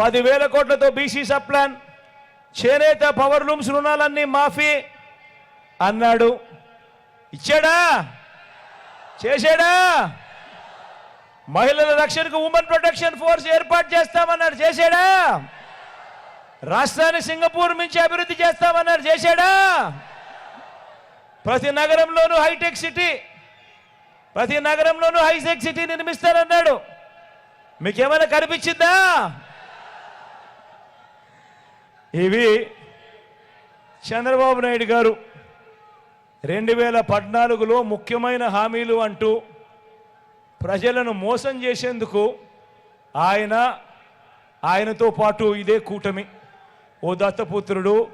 పదివేల కోట్లతో BC sub plan చేనేత పవర్ లూమ్స్ రుణాలన్నీ మాఫీ అన్నాడు. ఇచ్చాడా? చేశాడా? మహిళల రక్షణకు ఉమెన్ ప్రొటెక్షన్ ఫోర్స్ ఏర్పాటు చేస్తామన్నాడు. చేశాడా? రాష్ట్రాన్ని సింగపూర్ నుంచి అభివృద్ధి చేస్తామన్నారు చేశాడా? ప్రతి నగరంలోనూ హైటెక్ సిటీ ప్రతి నగరంలోనూ హైటెక్ సిటీ నిర్మిస్తారన్నాడు మీకేమైనా కనిపించిందా? ఇవి చంద్రబాబు నాయుడు గారు రెండు వేల పద్నాలుగులో ముఖ్యమైన హామీలు అంటూ ప్రజలను మోసం చేసేందుకు ఆయన ఆయనతో పాటు ఇదే కూటమి. ఓ దత్తపుత్రుడు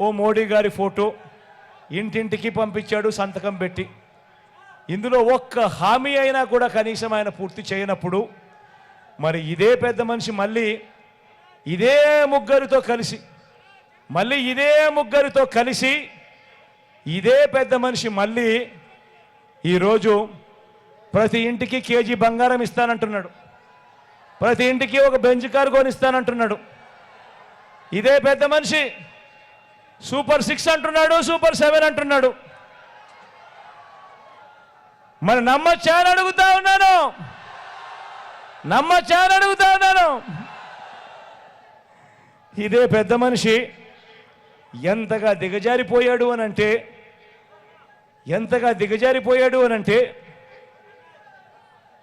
ఓ మోడీ గారి ఫోటో ఇంటింటికి పంపించాడు సంతకం పెట్టి. ఇందులో ఒక్క హామీ అయినా కూడా కనీసం ఆయన పూర్తి చేయనప్పుడు మరి ఇదే పెద్ద మనిషి మళ్ళీ ఇదే ముగ్గురితో కలిసి మళ్ళీ ఇదే ముగ్గురితో కలిసి ఇదే పెద్ద మనిషి మళ్ళీ ఈరోజు ప్రతి ఇంటికి కేజీ బంగారం ఇస్తానంటున్నాడు. ప్రతి ఇంటికి ఒక బెంచ్ కారు కొనిస్తానంటున్నాడు. ఇదే పెద్ద మనిషి సూపర్ సిక్స్ అంటున్నాడు సూపర్ సెవెన్ అంటున్నాడు. మరి నమ్మచ్చా అని అడుగుతా ఉన్నాను. నమ్మచ్చా అని అడుగుతా ఉన్నాను. ఇదే పెద్ద మనిషి ఎంతగా దిగజారిపోయాడు అని అంటే ఎంతగా దిగజారిపోయాడు అని అంటే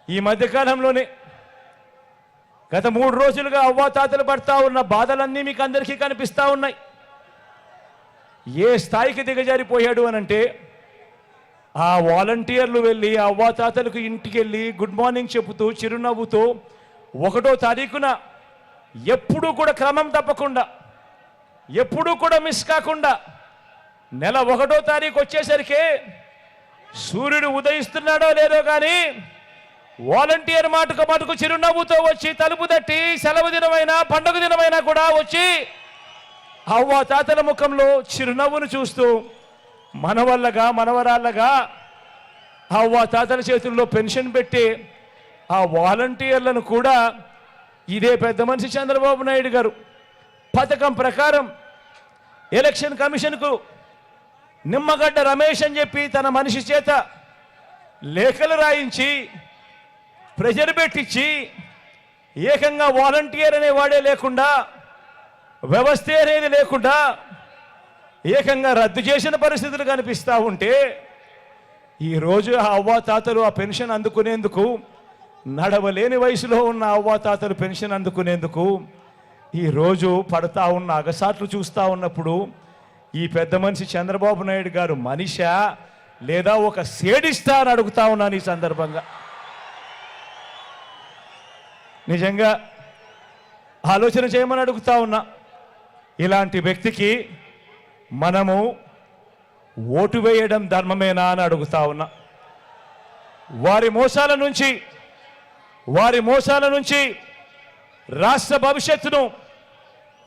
ఈ మధ్యకాలంలోనే గత మూడు రోజులుగా అవ్వాతాతలు పడతా ఉన్న బాధలన్నీ మీకు అందరికీ కనిపిస్తూ ఉన్నాయి. ఏ స్థాయికి దిగజారిపోయాడు అని అంటే ఆ వాలంటీర్లు వెళ్ళి అవ్వాతాతలకు ఇంటికి వెళ్ళి గుడ్ మార్నింగ్ చెబుతూ చిరునవ్వుతూ ఒకటో తారీఖున ఎప్పుడూ కూడా క్రమం తప్పకుండా ఎప్పుడూ కూడా మిస్ కాకుండా నెల ఒకటో తారీఖు వచ్చేసరికి సూర్యుడు ఉదయిస్తున్నాడో లేదో కానీ వాలంటీర్ మాటకు మటుకు చిరునవ్వుతో వచ్చి తలుపు తట్టి సెలవు దినమైనా పండుగ దినమైనా కూడా వచ్చి అవ్వ తాతల ముఖంలో చిరునవ్వును చూస్తూ మనవల్లగా మనవరాళ్ళగా అవ్వ తాతల చేతుల్లో పెన్షన్ పెట్టి ఆ వాలంటీర్లను కూడా ఇదే పెద్ద మనిషి చంద్రబాబు నాయుడు గారు. పథకం ప్రకారం ఎలక్షన్ కమిషన్కు నిమ్మగడ్డ రమేష్ అని చెప్పి తన మనిషి చేత లేఖలు రాయించి ప్రెజర్ పెట్టించి ఏకంగా వాలంటీర్ అనేవాడే లేకుండా వ్యవస్థ అనేది లేకుండా ఏకంగా రద్దు చేసిన పరిస్థితులు కనిపిస్తూ ఉంటే ఈరోజు ఆ అవ్వాతాతలు ఆ పెన్షన్ అందుకునేందుకు నడవలేని వయసులో ఉన్న అవ్వాతాతలు పెన్షన్ అందుకునేందుకు ఈరోజు పడతా ఉన్న అగసాట్లు చూస్తూ ఉన్నప్పుడు ఈ పెద్ద మనిషి చంద్రబాబు నాయుడు గారు మనిష లేదా ఒక సేడిస్తా అని అడుగుతా ఉన్నాను ఈ సందర్భంగా. నిజంగా ఆలోచన చేయమని అడుగుతా ఉన్నా. ఇలాంటి వ్యక్తికి మనము ఓటు వేయడం ధర్మమేనా అని అడుగుతా ఉన్నా. వారి మోసాల నుంచి వారి మోసాల నుంచి రాష్ట్ర భవిష్యత్తును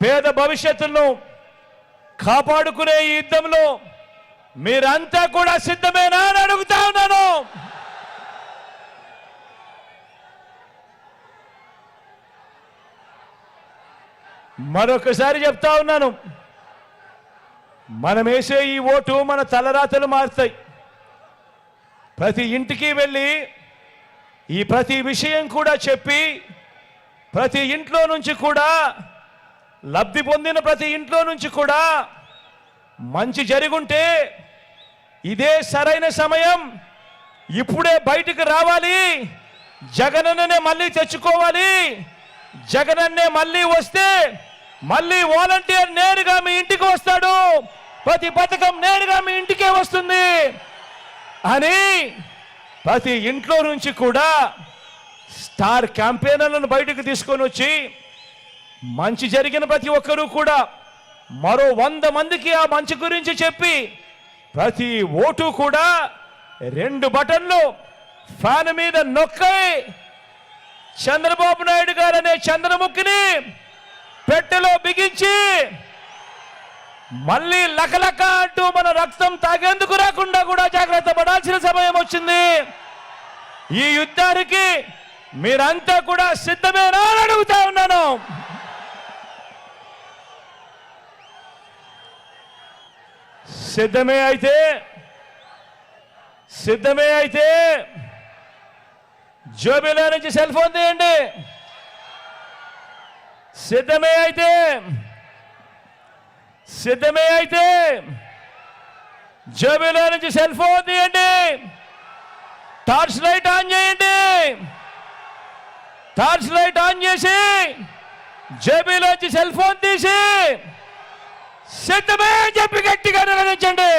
పేద భవిష్యత్తును కాపాడుకునే ఈ యుద్ధంలో మీరంతా కూడా సిద్ధమేనా అని అడుగుతా ఉన్నాను. మరొకసారి చెప్తా ఉన్నాను. మనం వేసే ఈ ఓటు మన తలరాతలు మారుతాయి. ప్రతి ఇంటికి వెళ్ళి ఈ ప్రతి విషయం కూడా చెప్పి ప్రతి ఇంట్లో నుంచి కూడా లబ్ధి పొందిన ప్రతి ఇంట్లో నుంచి కూడా మంచి జరుగుంటే ఇదే సరైన సమయం. ఇప్పుడే బయటికి రావాలి. జగనన్నే మళ్ళీ తెచ్చుకోవాలి. జగనన్నే మళ్ళీ వస్తే మళ్ళీ వాలంటీర్ నేరుగా మీ ఇంటికి వస్తాడు. ప్రతి పథకం నేరుగా మీ ఇంటికే వస్తుంది. అని ప్రతి ఇంట్లో నుంచి కూడా స్టార్ క్యాంపెయినర్లను బయటకు తీసుకొని వచ్చి మంచి జరిగిన ప్రతి ఒక్కరూ కూడా మరో వంద మందికి ఆ మంచి గురించి చెప్పి ప్రతి ఓటు కూడా రెండు బటన్లు ఫ్యాన్ మీద నొక్కై చంద్రబాబు నాయుడు గారు అనే చంద్రముఖిని పెట్టెలో బిగించి మళ్ళీ లకలక అంటూ మన రక్తం తాగేందుకు రాకుండా కూడా జాగ్రత్త పడాల్సిన సమయం వచ్చింది. ఈ యుద్ధానికి మీరంతా కూడా సిద్ధమేనా అడుగుతా ఉన్నాను. సిద్ధమే అయితే సిద్ధమే అయితే జోబిలో నుంచి సెల్ ఫోన్ తీయండి. సిద్ధమే అయితే సిద్ధమే అయితే. జేబులో నుంచి సెల్ ఫోన్ తీయండి. టార్చ్ లైట్ ఆన్ చేయండి. టార్చ్ లైట్ ఆన్ చేసి జేబీలోంచి సెల్ ఫోన్ తీసి సిద్ధమే చెప్పి గట్టిగా నిర్వహించండి